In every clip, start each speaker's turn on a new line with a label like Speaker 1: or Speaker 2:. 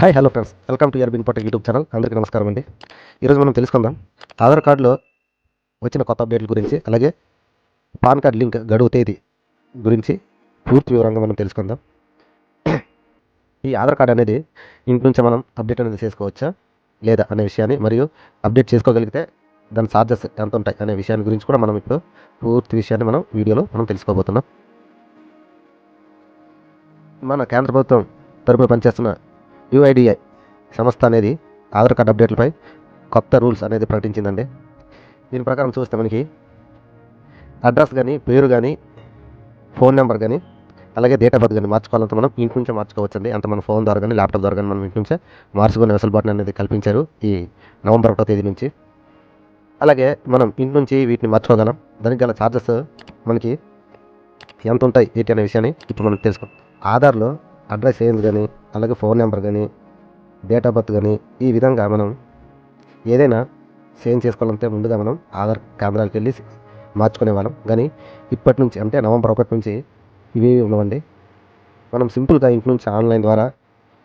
Speaker 1: Hi hello friends. Welcome to your బిన్ Patel YouTube channel. అందరికీ నమస్కారం అండి. ఈరోజు మనం తెలుసుకుందాం ఆధార్ కార్డులో వచ్చిన కొత్త అప్డేట్ల గురించి అలాగే పాన్ కార్డ్ లింక్ గడువు తేదీ గురించి పూర్తి వివరంగా మనం తెలుసుకుందాం. ఈ ఆధార్ కార్డ్ అనేది ఇంటి నుంచి మనం అప్డేట్ అనేది చేసుకోవచ్చా లేదా అనే విషయాన్ని మరియు అప్డేట్ చేసుకోగలిగితే దాని ఛార్జెస్ ఎంత ఉంటాయి అనే విషయాన్ని గురించి కూడా మనం ఇప్పుడు పూర్తి విషయాన్ని మనం వీడియోలో మనం తెలుసుకోబోతున్నాం. మన కేంద్ర ప్రభుత్వం తరపున పనిచేస్తున్న యుఐడిఐ సంస్థ అనేది ఆధార్ కార్డ్ అప్డేట్లపై కొత్త రూల్స్ అనేది ప్రకటించిందండి. దీని ప్రకారం చూస్తే మనకి అడ్రస్ కానీ పేరు కానీ ఫోన్ నెంబర్ కానీ అలాగే డేట్ ఆఫ్ బర్త్ కానీ మార్చుకోవాలంటే మనం ఇంటి నుంచే మార్చుకోవచ్చండి. అంత మన ఫోన్ ద్వారా కానీ ల్యాప్టాప్ ద్వారా కానీ మనం ఇంటి నుంచే మార్చుకునే వెసులుబాటుని అనేది కల్పించారు ఈ నవంబర్ ఒకటో తేదీ నుంచి. అలాగే మనం ఇంటి నుంచి వీటిని మార్చుకోగలం. దానికి గల ఛార్జెస్ మనకి ఎంత ఉంటాయి ఏంటి అనే విషయాన్ని ఇప్పుడు మనం తెలుసుకోం ఆధార్లో అడ్రస్ ఏంది కానీ అలాగే ఫోన్ నెంబర్ కానీ డేట్ ఆఫ్ బర్త్ కానీ ఈ విధంగా మనం ఏదైనా చేంజ్ చేసుకోవాలంటే ముందుగా మనం ఆధార్ కేంద్రాలకు వెళ్ళి మార్చుకునే వాళ్ళం. కానీ ఇప్పటి నుంచి అంటే నవంబర్ ఒకటి నుంచి ఇవి ఉండవండి. మనం సింపుల్గా ఇంటి నుంచి ఆన్లైన్ ద్వారా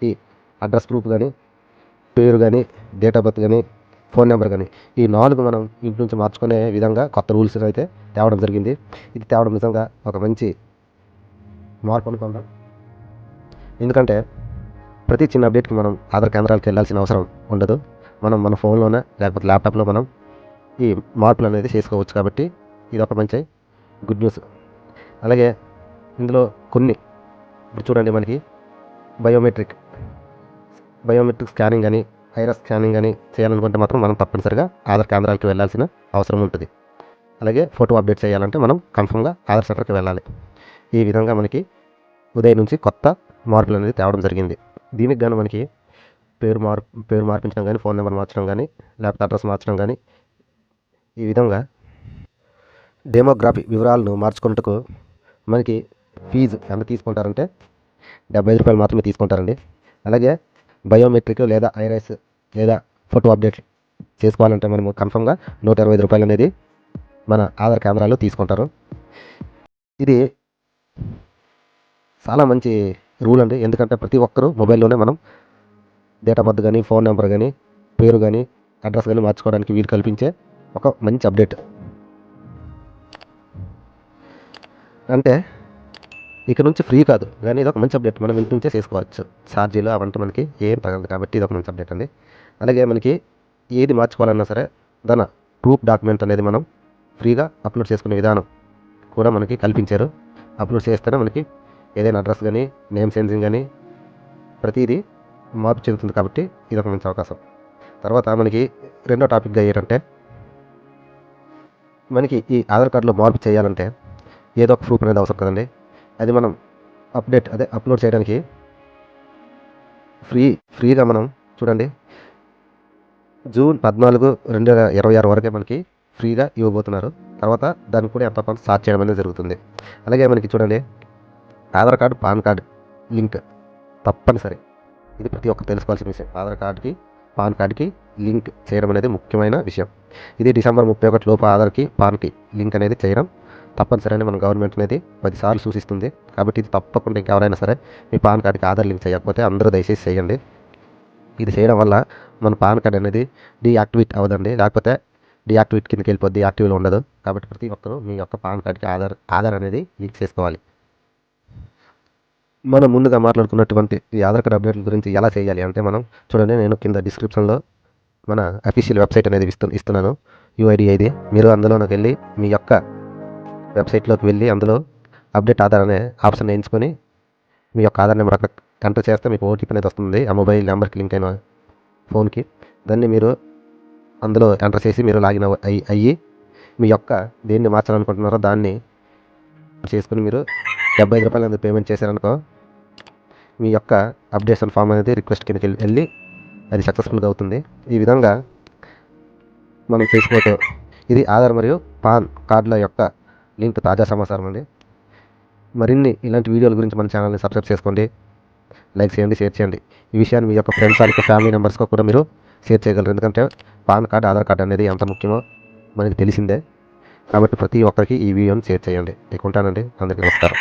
Speaker 1: ఈ అడ్రస్ ప్రూఫ్ కానీ పేరు కానీ డేట్ ఆఫ్ బర్త్ కానీ ఫోన్ నెంబర్ కానీ ఈ నాలుగు మనం ఇంటి నుంచి మార్చుకునే విధంగా కొత్త రూల్స్ అయితే తేవడం జరిగింది. ఇది తేవడం నిజంగా ఒక మంచి మార్పు అనుకుందాం. ఎందుకంటే ప్రతి చిన్న అప్డేట్కి మనం ఆధార్ కేంద్రాలకు వెళ్ళాల్సిన అవసరం ఉండదు. మనం మన ఫోన్లోనే లేకపోతే ల్యాప్టాప్లో మనం ఈ మార్పులు అనేది చేసుకోవచ్చు కాబట్టి ఇది ఒక మంచి గుడ్ న్యూస్. అలాగే ఇందులో కొన్ని ఇప్పుడు చూడండి మనకి బయోమెట్రిక్ బయోమెట్రిక్ స్కానింగ్ కానీ ఐరస్ స్కానింగ్ కానీ చేయాలనుకుంటే మాత్రం మనం తప్పనిసరిగా ఆధార్ కేంద్రాలకు వెళ్ళాల్సిన అవసరం ఉంటుంది. అలాగే ఫోటో అప్డేట్ చేయాలంటే మనం కన్ఫర్మ్గా ఆధార్ సెంటర్కి వెళ్ళాలి. ఈ విధంగా మనకి ఉదయం నుంచి కొత్త మార్పులు అనేది తేవడం జరిగింది. దీనికి గాను మనకి పేరు మార్ పేరు మార్పించడం కానీ ఫోన్ నెంబర్ మార్చడం కానీ లేకపోతే అడ్రస్ మార్చడం కానీ ఈ విధంగా డెమోగ్రఫీ వివరాలను మార్చుకున్నట్టుకు మనకి ఫీజు ఎంత తీసుకుంటారంటే డెబ్బై ఐదు రూపాయలు మాత్రమే తీసుకుంటారండి. అలాగే బయోమెట్రిక్ లేదా ఐరైస్ లేదా ఫోటో అప్డేట్ చేసుకోవాలంటే మనము కన్ఫర్మ్గా నూట ఇరవై ఐదు రూపాయలు అనేది మన ఆధార్ కేంద్రాలు తీసుకుంటారు. ఇది చాలా మంచి రూల్ అండి. ఎందుకంటే ప్రతి ఒక్కరూ మొబైల్లోనే మనం డేట్ ఆఫ్ బర్త్ కానీ ఫోన్ నెంబర్ కానీ పేరు కానీ అడ్రస్ కానీ మార్చుకోవడానికి వీలు కల్పించే ఒక మంచి అప్డేట్. అంటే ఇక నుంచి ఫ్రీ కాదు. కానీ ఇది ఒక మంచి అప్డేట్. మనం ఇంటి నుంచే చేసుకోవచ్చు. ఛార్జీలు అవంతా మనకి ఏం తగదు కాబట్టి ఇది ఒక మంచి అప్డేట్ అండి. అలాగే మనకి ఏది మార్చుకోవాలన్నా సరే దాని ప్రూఫ్ డాక్యుమెంట్ అనేది మనం ఫ్రీగా అప్లోడ్ చేసుకునే విధానం కూడా మనకి కల్పించారు. అప్లోడ్ చేస్తేనే మనకి ఏదైనా అడ్రస్ కానీ నేమ్ చేంజింగ్ కానీ ప్రతిదీ మార్పు చెందుతుంది కాబట్టి ఇది ఒక మంచి అవకాశం. తర్వాత మనకి రెండో టాపిక్గా ఏంటంటే మనకి ఈ ఆధార్ కార్డులో మార్పు చేయాలంటే ఏదో ఒక ప్రూఫ్ అనేది అవసరం కదండి. అది మనం అప్డేట్ అదే అప్లోడ్ చేయడానికి ఫ్రీ ఫ్రీగా మనం చూడండి. జూన్ పద్నాలుగు రెండు వేల ఇరవై ఆరు వరకే మనకి ఫ్రీగా ఇవ్వబోతున్నారు. తర్వాత దానికి కూడా ఎంత కొంత స్టార్ట్ చేయడం అనేది జరుగుతుంది. అలాగే మనకి చూడండి Aadhaar card PAN card link తప్పనిసరి. ఇది ప్రతి ఒక్కరు తెలుసుకోవాల్సిన విషయం. ఆధార్ కార్డుకి పాన్ కార్డుకి లింక్ చేయడం అనేది ముఖ్యమైన విషయం. ఇది డిసెంబర్ ముప్పై ఒకటి లోపు ఆధార్కి పాన్కి లింక్ అనేది చేయడం తప్పనిసరి అని మన గవర్నమెంట్ అనేది పదిసార్లు సూచిస్తుంది. కాబట్టి ఇది తప్పకుండా ఇంకెవరైనా సరే మీ పాన్ కార్డుకి ఆధార్ లింక్ చేయకపోతే అందరూ దయచేసి చేయండి. ఇది చేయడం వల్ల మన పాన్ కార్డ్ అనేది డీయాక్టివేట్ అవ్వదండి. లేకపోతే డీయాక్టివేట్ కిందకి వెళ్ళిపోద్ది యాక్టివ్లో ఉండదు. కాబట్టి ప్రతి ఒక్కరూ మీ యొక్క పాన్ కార్డ్కి ఆధార్ ఆధార్ అనేది లింక్ చేసుకోవాలి. మనం ముందుగా మాట్లాడుకున్నటువంటి ఈ ఆధార్ కార్డ్ అప్డేట్ల గురించి ఎలా చేయాలి అంటే మనం చూడండి నేను కింద డిస్క్రిప్షన్లో మన అఫీషియల్ వెబ్సైట్ అనేది ఇస్తు ఇస్తున్నాను. యూఐడి ఇది మీరు అందులోకి వెళ్ళి మీ యొక్క వెబ్సైట్లోకి వెళ్ళి అందులో అప్డేట్ ఆధార్ అనే ఆప్షన్ ఎంచుకొని మీ యొక్క ఆధార్ నెంబర్ అక్కడ ఎంటర్ చేస్తే మీకు ఓటీపీ అనేది వస్తుంది ఆ మొబైల్ నెంబర్కి లింక్ అయిన ఫోన్కి దాన్ని మీరు అందులో ఎంటర్ చేసి మీరు లాగిన్ అయ్యి అయ్యి మీ యొక్క దేన్ని మార్చాలనుకుంటున్నారో దాన్ని చేసుకుని మీరు డెబ్బై ఐదు రూపాయలు పేమెంట్ చేశారనుకో మీ యొక్క అప్డేషన్ ఫామ్ అనేది రిక్వెస్ట్ కిందకి వెళ్ళి- అది సక్సెస్ఫుల్గా అవుతుంది. ఈ విధంగా మనం చేసుకోవచ్చు ఇది ఆధార్ మరియు పాన్ కార్డుల యొక్క లింక్ తాజా సమాచారం అండి. మరిన్ని ఇలాంటి వీడియోల గురించి మన ఛానల్ని సబ్స్క్రైబ్ చేసుకోండి. లైక్ చేయండి షేర్ చేయండి. ఈ విషయాన్ని మీ యొక్క ఫ్రెండ్స్ వాళ్ళకి ఫ్యామిలీ మెంబర్స్కి కూడా మీరు షేర్ చేయగలరు. ఎందుకంటే పాన్ కార్డ్ ఆధార్ కార్డ్ అనేది ఎంత ముఖ్యమో మనకి తెలిసిందే. కాబట్టి ప్రతి ఒక్కరికి ఈ వీడియోని షేర్ చేయండి. ఇక ఉంటానండి. అందరికీ నమస్కారం.